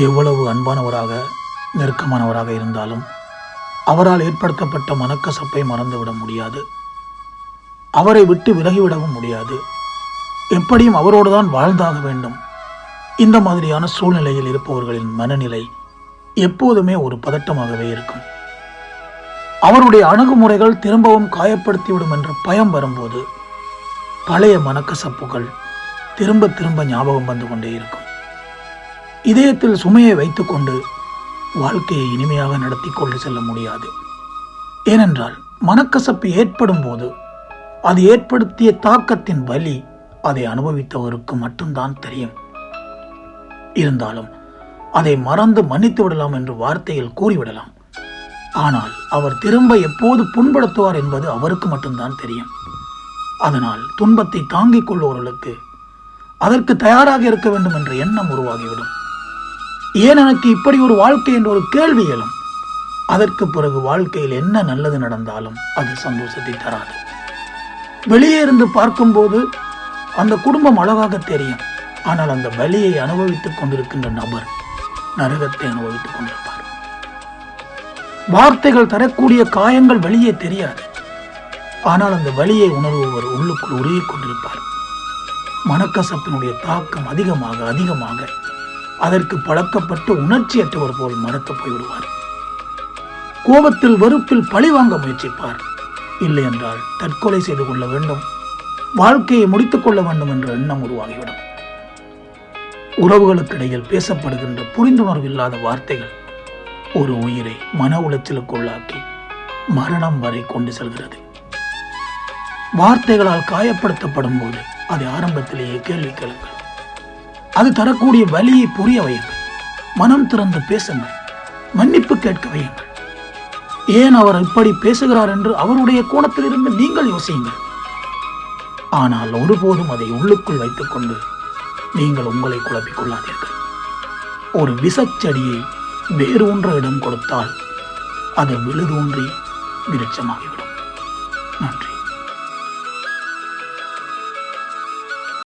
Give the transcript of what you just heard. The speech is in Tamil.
எவ்வளவு அன்பானவராக நெருக்கமானவராக இருந்தாலும் அவரால் ஏற்படுத்தப்பட்ட மனக்கசப்பை மறந்துவிட முடியாது. அவரை விட்டு விலகிவிடவும் முடியாது. எப்படியும் அவரோடு தான் வாழ்ந்தாக வேண்டும். இந்த மாதிரியான சூழ்நிலையில் இருப்பவர்களின் மனநிலை எப்போதுமே ஒரு பதட்டமாகவே இருக்கும். அவருடைய அணுகுமுறைகள் திரும்பவும் காயப்படுத்திவிடும் என்ற பயம் வரும்போது பழைய மனக்கசப்புகள் திரும்ப திரும்ப ஞாபகம் வந்து கொண்டே இருக்கும். இதயத்தில் சுமையை வைத்துக்கொண்டு வாழ்க்கையை இனிமையாக நடத்தி கொண்டு செல்ல முடியாது. ஏனென்றால் மனக்கசப்பு ஏற்படும் போது அது ஏற்படுத்திய தாக்கத்தின் வலி அதை அனுபவித்தவருக்கு மட்டும்தான் தெரியும். இருந்தாலும் அதை மறந்து மன்னித்து விடலாம் என்று வார்த்தையில் கூறிவிடலாம். ஆனால் அவர் திரும்ப எப்போது புண்படுத்துவார் என்பது அவருக்கு மட்டும்தான் தெரியும். அதனால் துன்பத்தை தாங்கிக் கொள்பவர்களுக்கு அதற்கு தயாராக இருக்க வேண்டும் என்ற எண்ணம் உருவாகிவிடும். ஏன் எனக்கு இப்படி ஒரு வாழ்க்கை என்ற ஒரு கேள்வி எழும்? அதற்கு பிறகு வாழ்க்கையில் என்ன நல்லது நடந்தாலும் அது சந்தோஷத்தை தராது. வெளியே இருந்து பார்க்கும்போது அந்த குடும்பம் அழகாக தெரியும். ஆனால் அந்த வலியை அனுபவித்துக் கொண்டிருக்கின்ற நபர் நரகத்தை அனுபவித்துக் கொண்டிருப்பார். வார்த்தைகள் தரக்கூடிய காயங்கள் வெளியே தெரியாது. ஆனால் அந்த வலியை உணர்வுவர் உள்ளுக்குள் உருகிக் கொண்டிருப்பார். மனக்கசப்பினுடைய தாக்கம் அதிகமாக அதிகமாக அதற்கு பழக்கப்பட்டு உணர்ச்சியற்றவர் போல் மறக்க போய்விடுவார். கோபத்தில் வெறுப்பில் பழி வாங்க முயற்சிப்பார். இல்லை என்றால் தற்கொலை செய்து கொள்ள வேண்டும். வாழ்க்கையை முடித்துக் கொள்ள வேண்டும் என்ற எண்ணம் உருவாகிவிடும். உறவுகளுக்கிடையில் பேசப்படுகின்ற புரிந்துணர்வு இல்லாத வார்த்தைகள் ஒரு உயிரை மன உளைச்சலுக்குள்ளாக்கி மரணம் வரை கொண்டு செல்கிறது. வார்த்தைகளால் காயப்படுத்தப்படும் போது அதை ஆரம்பத்திலேயே கேள்வி கேளுங்கள். அது தரக்கூடிய வலியை புரிய வையுங்கள். மனம் திறந்து பேசுங்கள். மன்னிப்பு கேட்க வையுங்கள். ஏன் அவர் இப்படி பேசுகிறார் என்று அவருடைய கோணத்திலிருந்து நீங்கள் யோசியுங்கள். ஆனால் ஒருபோதும் அதை உள்ளுக்குள் வைத்துக்கொண்டு நீங்கள் உங்களை குழப்பிக் கொள்ளாதீர்கள் ஒரு விசச்செடியை வேறு ஒன்ற இடம் கொடுத்தால் அது விழுதூன்றி விருட்சமாகிவிடும்.